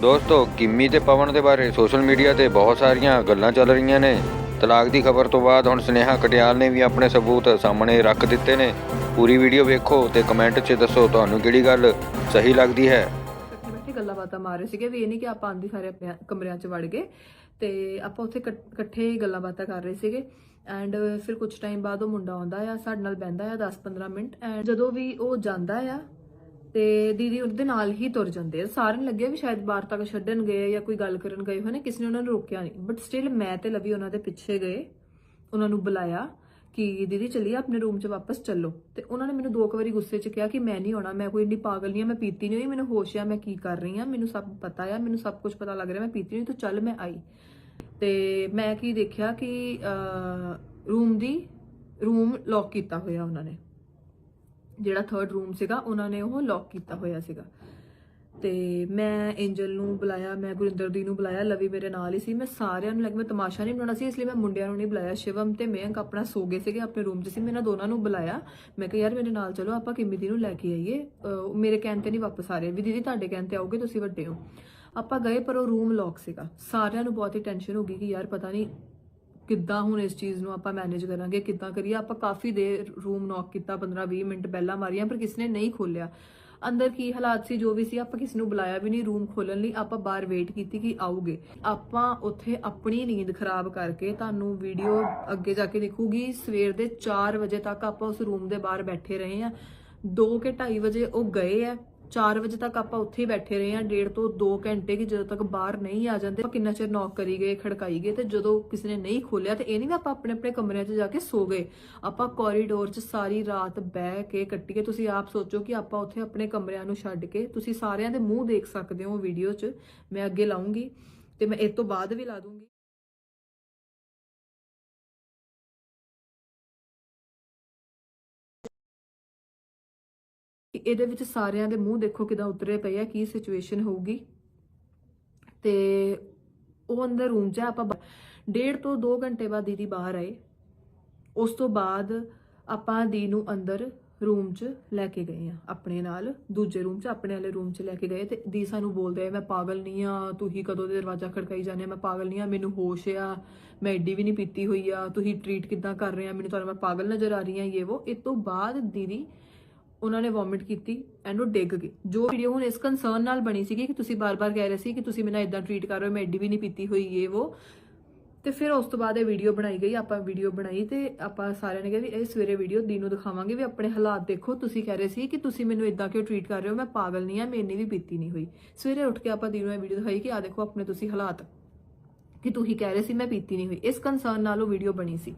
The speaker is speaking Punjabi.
ਦੋਸਤੋ, ਕਿੰਮੀ ਤੇ ਪਵਨ ਦੇ ਬਾਰੇ ਸੋਸ਼ਲ ਮੀਡੀਆ ਤੇ ਬਹੁਤ ਸਾਰੀਆਂ ਗੱਲਾਂ ਚੱਲ ਰਹੀਆਂ ਨੇ। ਤਲਾਕ ਦੀ ਖਬਰ ਤੋਂ ਬਾਅਦ ਹੁਣ ਸਨੇਹਾ ਕਟਿਆਲ ਨੇ ਵੀ ਆਪਣੇ ਸਬੂਤ ਸਾਹਮਣੇ ਰੱਖ ਦਿੱਤੇ ਨੇ। ਪੂਰੀ ਵੀਡੀਓ ਵੇਖੋ ਤੇ ਕਮੈਂਟ 'ਚ ਦੱਸੋ ਤੁਹਾਨੂੰ ਕਿਹੜੀ ਗੱਲ ਸਹੀ ਲੱਗਦੀ ਹੈ। ਗੱਲਾਂ ਬਾਤਾਂ ਮਾਰ ਰਹੇ ਸੀਗੇ ਵੀ ਇਹ ਨਹੀਂ ਕਿ ਆਪਾਂ ਆਂਦੀ ਸਾਰੇ ਆਪਣੇ ਕਮਰਿਆਂ 'ਚ ਵੜ ਗਏ ਤੇ ਆਪਾਂ ਉੱਥੇ ਇਕੱਠ- ਇਕੱਠੇ ਗੱਲਾਂ ਬਾਤਾਂ ਕਰ ਰਹੇ ਸੀਗੇ। ਐਂਡ ਫਿਰ ਕੁਝ ਟਾਈਮ ਬਾਅਦ ਉਹ ਮੁੰਡਾ ਆਉਂਦਾ ਆ, ਸਾਡੇ ਨਾਲ ਬਹਿੰਦਾ ਆ 10-15 ਮਿੰਟ। ਐਂਡ ਜਦੋਂ ਵੀ ਉਹ ਜਾਂਦਾ ਆ ਤੇ ਦੀਦੀ ਉਹਦੇ ਨਾਲ ਹੀ ਤੁਰ ਜਾਂਦੇ ਆ। ਸਾਰਿਆਂ ਨੂੰ ਲੱਗਿਆ ਵੀ ਸ਼ਾਇਦ ਬਾਹਰ ਤੱਕ ਛੱਡਣ ਗਏ ਜਾਂ ਕੋਈ ਗੱਲ ਕਰਨ ਗਏ ਹੋਣੇ ਨੇ, ਕਿਸੇ ਨੇ ਉਹਨਾਂ ਨੂੰ ਰੋਕਿਆ ਨਹੀਂ। ਬਟ ਸਟਿਲ ਮੈਂ ਤੇ ਲਵੀ ਉਹਨਾਂ ਦੇ ਪਿੱਛੇ ਗਏ, ਉਹਨਾਂ ਨੂੰ ਬੁਲਾਇਆ ਕਿ ਦੀਦੀ ਚੱਲੀਏ, ਆਪਣੇ ਰੂਮ 'ਚ ਵਾਪਸ ਚੱਲੋ। ਤੇ ਉਹਨਾਂ ਨੇ ਮੈਨੂੰ ਦੋ ਕੁ ਵਾਰੀ ਗੁੱਸੇ 'ਚ ਕਿਹਾ ਕਿ ਮੈਂ ਨਹੀਂ ਆਉਣਾ, ਮੈਂ ਕੋਈ ਇੰਨੀ ਪਾਗਲ ਨਹੀਂ ਆ, ਮੈਂ ਪੀਤੀ ਨਹੀਂ ਹੋਈ, ਮੈਨੂੰ ਹੋਸ਼ ਆ, ਮੈਂ ਕੀ ਕਰ ਰਹੀ ਆ, ਮੈਨੂੰ ਸਭ ਪਤਾ ਆ, ਮੈਨੂੰ ਸਭ ਕੁਝ ਪਤਾ ਲੱਗ ਰਿਹਾ, ਮੈਂ ਪੀਤੀ ਨਹੀਂ ਤੂੰ ਚੱਲ, ਮੈਂ ਆਈ। ਤੇ ਮੈਂ ਕੀ ਦੇਖਿਆ ਕਿ ਰੂਮ ਦੀ ਰੂਮ ਲੌਕ ਕੀਤਾ ਹੋਇਆ ਉਹਨਾਂ ਨੇ। ਜਿਹੜਾ ਥਰਡ ਰੂਮ ਸੀਗਾ, ਉਹਨਾਂ ਨੇ ਉਹ ਲੌਕ ਕੀਤਾ ਹੋਇਆ ਸੀਗਾ। ਤੇ ਮੈਂ ਐਂਜਲ ਨੂੰ ਬੁਲਾਇਆ, ਮੈਂ ਗੁਰਿੰਦਰ ਦੀ ਨੂੰ ਬੁਲਾਇਆ, ਲਵੀ ਮੇਰੇ ਨਾਲ ਹੀ ਸੀ। ਮੈਂ ਸਾਰਿਆਂ ਨੂੰ ਲੱਗ ਮੈਂ ਤਮਾਸ਼ਾ ਨਹੀਂ ਬਣਾਉਣਾ ਸੀ, ਇਸ ਲਈ ਮੈਂ ਮੁੰਡਿਆਂ ਨੂੰ ਨਹੀਂ ਬੁਲਾਇਆ। ਸ਼ਿਵਮ ਤੇ ਮਯੰਕ ਆਪਣਾ ਸੋ ਗਏ ਸੀਗੇ, ਆਪਣੇ ਰੂਮ 'ਚ ਸੀ। ਮੈਂ ਇਹਨਾਂ ਦੋਨਾਂ ਨੂੰ ਬੁਲਾਇਆ। ਮੈਂ ਕਿਹਾ, ਯਾਰ, ਮੇਰੇ ਨਾਲ ਚਲੋ, ਆਪਾਂ ਕਿੰਮੀ ਦੀ ਨੂੰ ਲੈ ਕੇ ਆਈਏ? ਮੇਰੇ ਕਹਿਣ ਤੇ ਨਹੀਂ ਵਾਪਸ ਆ ਰਹੇ। ਵੀ ਦੀਦੀ, ਤੁਹਾਡੇ ਕਹਿਣ ਤੇ ਆਓਗੇ ਤੁਸੀਂ ਵੱਡੇ ਹੋ। ਆਪਾਂ ਗਏ, ਪਰ ਉਹ ਰੂਮ ਲੌਕ ਸੀਗਾ। ਸਾਰਿਆਂ ਨੂੰ ਬਹੁਤ ਹੀ ਟੈਨਸ਼ਨ ਹੋ ਗਈ ਕਿ ਯਾਰ, ਪਤਾ ਨਹੀਂ ਕਿੱਦਾਂ ਹੁਣ ਇਸ ਚੀਜ਼ ਨੂੰ ਆਪਾਂ ਮੈਨੇਜ ਕਰਾਂਗੇ, ਕਿੱਦਾਂ ਕਰੀਏ? ਆਪਾਂ ਕਾਫੀ ਦੇਰ ਰੂਮ ਨੌਕ ਕੀਤਾ 15-20 ਮਿੰਟ ਬੈਲਾਂ ਮਾਰੀਆਂ, ਪਰ ਕਿਸੇ ਨੇ ਨਹੀਂ ਖੋਲਿਆ ਅੰਦਰ ਕੀ ਹਾਲਾਤ ਸੀ, ਜੋ ਵੀ ਸੀ, ਆਪਾਂ ਕਿਸੇ ਨੂੰ ਬੁਲਾਇਆ ਵੀ ਨਹੀਂ ਰੂਮ ਖੋਲਣ ਲਈ, ਆਪਾਂ ਬਾਹਰ ਵੇਟ ਕੀਤੀ ਕਿ ਆਉਗੇ ਆਪਾਂ ਉੱਥੇ ਆਪਣੀ ਨੀਂਦ ਖਰਾਬ ਕਰਕੇ ਤੁਹਾਨੂੰ ਵੀਡੀਓ ਅੱਗੇ ਜਾ ਕੇ ਦਿਖੂਗੀ। ਸਵੇਰ ਦੇ 4 ਵਜੇ ਤੱਕ ਆਪਾਂ ਉਸ ਰੂਮ ਦੇ ਬਾਹਰ ਬੈਠੇ ਰਹੇ ਆ 2 ਕੇ 2:30 ਵਜੇ ਉਹ ਗਏ ਆ। 4 ਵਜੇ ਤੱਕ ਆਪਾਂ ਉੱਥੇ ਹੀ ਬੈਠੇ ਰਹੇ ਆ ਡੇਢ ਤੋਂ 2 ਘੰਟੇ ਕਿ ਜਦੋਂ ਤੱਕ ਬਾਹਰ ਨਹੀਂ ਆ ਜਾਂਦੇ ਕਿੰਨਾ ਚਿਰ ਨੌਕ ਕਰੀ ਗਏ, ਖੜਕਾਈ ਗਏ ਤੇ ਜਦੋਂ ਕਿਸੇ ਨੇ ਨਹੀਂ ਖੋਲਿਆ ਤੇ ਇਹ ਨਹੀਂ ਵੀ ਆਪਾਂ ਆਪਣੇ ਆਪਣੇ ਕਮਰਿਆਂ 'ਚ ਜਾ ਕੇ ਸੋ ਗਏ। ਆਪਾਂ ਕੋਰੀਡੋਰ 'ਚ ਸਾਰੀ ਰਾਤ ਬਹਿ ਕੇ ਕੱਟੀਏ ਤੁਸੀਂ ਆਪ ਸੋਚੋ ਕਿ ਆਪਾਂ ਉੱਥੇ ਆਪਣੇ ਕਮਰਿਆਂ ਨੂੰ ਛੱਡ ਕੇ ਤੁਸੀਂ ਸਾਰਿਆਂ ਦੇ ਮੂੰਹ ਦੇਖ ਸਕਦੇ ਹੋ ਵੀਡੀਓ 'ਚ। ਮੈਂ ਅੱਗੇ ਲਾਉਂਗੀ ਤੇ ਮੈਂ ਇਸ ਤੋਂ ਬਾਅਦ ਵੀ ਲਾ ਦੂੰਗੀ। ਇਹਦੇ ਵਿੱਚ ਸਾਰਿਆਂ ਦੇ ਮੂੰਹ ਦੇਖੋ ਕਿਦਾਂ ਉਤਰੇ ਪਏ ਆ ਕੀ ਸਿਚੁਏਸ਼ਨ ਹੋਊਗੀ। ਤੇ ਉਹ ਅੰਦਰ ਰੂਮ 'ਚ ਆ, ਆਪਾਂ ਬਾ- ਡੇਢ ਤੋਂ 2 ਘੰਟੇ ਬਾਅਦ ਦੀਦੀ ਬਾਹਰ ਆਏ। ਉਸ ਤੋਂ ਬਾਅਦ ਆਪਾਂ ਦੀ ਨੂੰ ਅੰਦਰ ਰੂਮ 'ਚ ਲੈ ਕੇ ਗਏ ਆ ਆਪਣੇ ਨਾਲ। ਦੂਜੇ ਰੂਮ 'ਚ ਆਪਣੇ ਵਾਲੇ ਰੂਮ 'ਚ ਲੈ ਕੇ ਗਏ ਤੇ ਦੀ ਸਾਨੂੰ ਬੋਲਦੇ ਆ ਮੈਂ ਪਾਗਲ ਨਹੀਂ ਆ ਤੁਸੀਂ ਕਦੋਂ ਦੇ ਦਰਵਾਜ਼ਾ ਖੜਕਾਈ ਜਾਂਦੇ ਆ ਮੈਂ ਪਾਗਲ ਨਹੀਂ ਆ ਮੈਨੂੰ ਹੋਸ਼ ਆ ਮੈਂ ਐਡੀ ਵੀ ਨਹੀਂ ਪੀਤੀ ਹੋਈ ਆ ਤੁਸੀਂ ਟਰੀਟ ਕਿੱਦਾਂ ਕਰ ਰਹੇ ਆ ਮੈਨੂੰ ਤੁਹਾਨੂੰ ਮੈਂ ਪਾਗਲ ਨਜ਼ਰ ਆ ਰਹੀ ਆ ਇਹ ਉਹ। ਇਸ ਤੋਂ ਬਾਅਦ ਦੀਦੀ ਉਹਨਾਂ ਨੇ ਵੋਮਿਟ ਕੀਤੀ ਐਂਡ ਉਹ ਡਿੱਗ ਗਏ। ਜੋ ਵੀਡੀਓ ਹੁਣ ਇਸ ਕੰਸਰਨ ਨਾਲ ਬਣੀ ਸੀਗੀ ਕਿ ਤੁਸੀਂ ਬਾਰ-ਬਾਰ ਕਹਿ ਰਹੇ ਸੀ ਕਿ ਤੁਸੀਂ ਮੈਨੂੰ ਇਦਾਂ ਟਰੀਟ ਕਰ ਰਹੇ ਹੋ, ਮੈਂ ਐਡੀ ਵੀ ਨਹੀਂ ਪੀਤੀ ਹੋਈ ਇਹ ਉਹ ਤੇ ਫਿਰ ਉਸ ਤੋਂ ਬਾਅਦ ਇਹ ਵੀਡੀਓ ਬਣਾਈ ਗਈ, ਆਪਾਂ ਵੀਡੀਓ ਬਣਾਈ ਤੇ ਆਪਾਂ ਸਾਰਿਆਂ ਨੇ ਕਿਹਾ ਵੀ ਇਹ ਸਵੇਰੇ ਵੀਡੀਓ ਦੀ ਨੂੰ ਦਿਖਾਵਾਂਗੇ ਵੀ ਆਪਣੇ ਹਾਲਾਤ ਦੇਖੋ। ਤੁਸੀਂ ਕਹਿ ਰਹੇ ਸੀ ਕਿ ਤੁਸੀਂ ਮੈਨੂੰ ਇਦਾਂ ਕਿਉਂ ਟਰੀਟ ਕਰ ਰਹੇ ਹੋ, ਮੈਂ ਪਾਗਲ ਨਹੀਂ ਆ ਮੈਂ ਇੰਨੀ ਵੀ ਪੀਤੀ ਨਹੀਂ ਹੋਈ। ਸਵੇਰੇ ਉੱਠ ਕੇ ਆਪਾਂ ਦੀ ਨੂੰ ਇਹ ਵੀਡੀਓ ਦਿਖਾਈ ਕਿ ਆ ਦੇਖੋ ਆਪਣੇ ਤੁਸੀਂ ਹਾਲਾਤ, ਕਿ ਤੁਸੀਂ ਕਹਿ ਰਹੇ ਸੀ ਮੈਂ ਪੀਤੀ ਨਹੀਂ ਹੋਈ। ਇਸ ਕੰਸਰਨ ਨਾਲ ਉਹ ਵੀਡੀਓ ਬਣੀ ਸੀ।